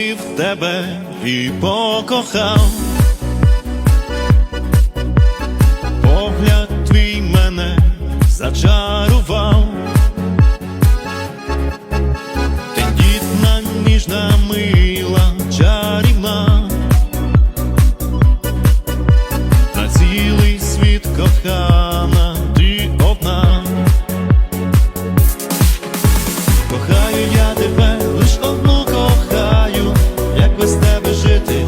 в тебе і покохав. Погляд твій мене зачарував. Жити,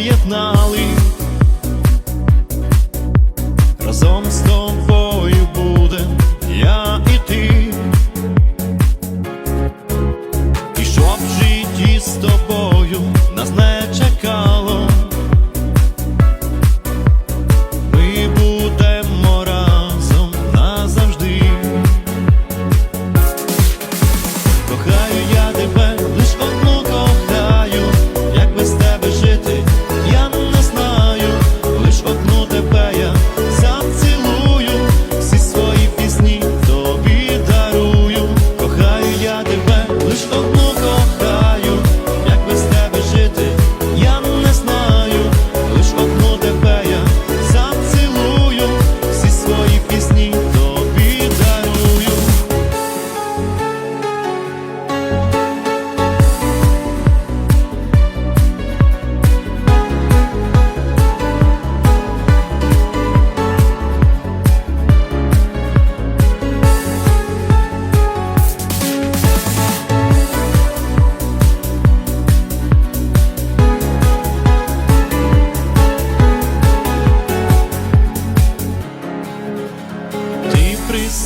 поєднали. Разом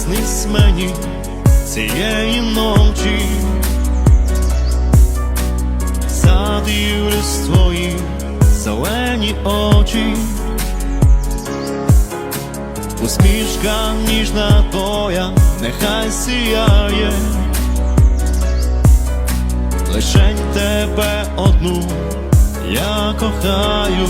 приснись мені цієї ночі, задивлюсь твої зелені очі, усмішка ніжна твоя, нехай сіяє, лишень тебе одну я кохаю.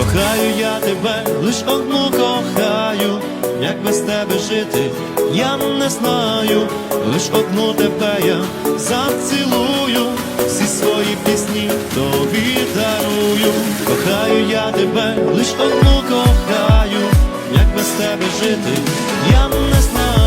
Кохаю я тебе, лиш одну кохаю, як без тебе жити, я не знаю, лиш одну тебе я зацілую, всі свої пісні тобі дарую. Кохаю я тебе, лиш одну кохаю, як без тебе жити, я не знаю.